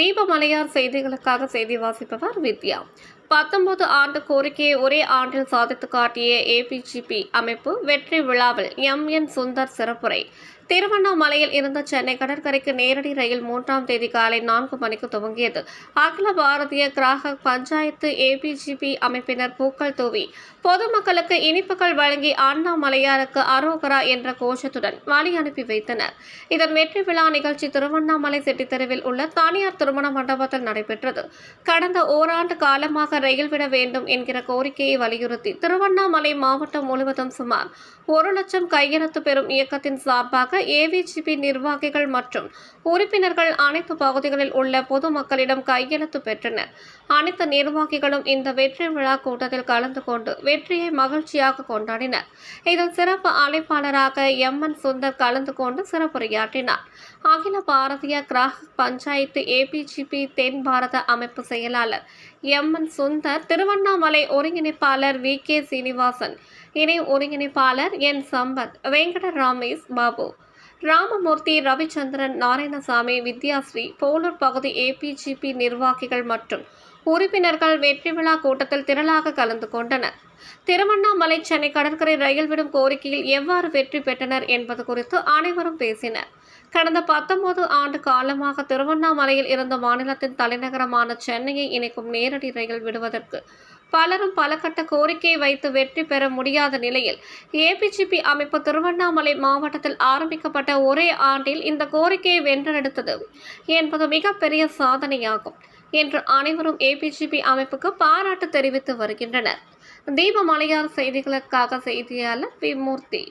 தீபமலையார் செய்திகளுக்காக செய்தி வாசிப்பவர் வித்யா. பத்தொன்பது ஆண்டு கோரிக்கையை ஒரே ஆண்டில் சாதித்து காட்டிய ஏபிஜிபி அமைப்பு வெற்றி விழாவில் எம் என் சுந்தர் சிறப்புரை. திருவண்ணாமலையில் இருந்த சென்னை கடற்கரைக்கு நேரடி ரயில் மூன்றாம் தேதி காலை நான்கு மணிக்கு துவங்கியது. அகில பாரதிய கிராகக் பஞ்சாயத்து ஏபிஜிபி அமைப்பினர் பூக்கள் தூவி. பொதுமக்களுக்கு இனிப்புகள் வழங்கி அண்ணாமலையாருக்கு அரோகரா என்ற கோஷத்துடன் வழி அனுப்பி வைத்தனர். இதன் வெற்றி விழா நிகழ்ச்சி திருவண்ணாமலை செட்டித்தெருவில் உள்ள தனியார் திருமண மண்டபத்தில் நடைபெற்றது. கடந்த ஓராண்டு காலமாக ரயில் விட வேண்டும் என்கிற கோரிக்கையை வலியுறுத்தி திருவண்ணாமலை மாவட்டம் முழுவதும் சுமார் ஒரு லட்சம் கையெழுத்து பெறும் இயக்கத்தின் சார்பாக ஏவிஜிபி நிர்வாகிகள் மற்றும் உறுப்பினர்கள் அனைத்து பகுதிகளில் உள்ள பொதுமக்களிடம் கையெழுத்து பெற்றனர். அனைத்து நிர்வாகிகளும் இந்த வெற்றி விழா கூட்டத்தில் கலந்து கொண்டு வெற்றியை மகிழ்ச்சியாக கொண்டாடினர். இதில் சிறப்பு அழைப்பாளராக எம். என். சுந்தர் கலந்து கொண்டு சிறப்புரையாற்றினார். அகில பாரதிய கிராக பஞ்சாயத்து ஏபிஜிபி தென் பாரத அமைப்பு செயலாளர் எம். என். சுந்தர் திருவண்ணாமலை ஒருங்கிணைப்பாளர் வி. கே. சீனிவாசன் இணை ஒருங்கிணைப்பாளர் என். சம்பத் வெங்கட ராமேஷ் பாபு. ராமமூர்த்தி ரவிச்சந்திரன் நாராயணசாமி வித்யாஸ்ரீ போலூர் பகுதி ஏபிஜிபி நிர்வாகிகள் மற்றும் உறுப்பினர்கள் வெற்றி விழா கூட்டத்தில் திரளாக கலந்து கொண்டனர். திருவண்ணாமலை சென்னை கடற்கரை ரயில் விடும் கோரிக்கையில் எவ்வாறு வெற்றி பெற்றனர் என்பது குறித்து அனைவரும் பேசினர். கடந்த பத்தொன்பது ஆண்டு காலமாக திருவண்ணாமலையில் இருந்த மாநிலத்தின் தலைநகரமான சென்னையை இணைக்கும் நேரடி ரயில் விடுவதற்கு பலரும் பல கட்ட கோரிக்கையை வைத்து வெற்றி பெற முடியாத நிலையில் ஏபிஜிபி அமைப்பு திருவண்ணாமலை மாவட்டத்தில் ஆரம்பிக்கப்பட்ட ஒரே ஆண்டில் இந்த கோரிக்கையை வென்றெடுத்தது என்பது மிகப்பெரிய சாதனையாகும் என்று அனைவரும் ஏபிஜிபி அமைப்புக்கு பாராட்டு தெரிவித்து வருகின்றனர். தீப மலையார் செய்திகளுக்காக செய்தியாளர் பி மூர்த்தி.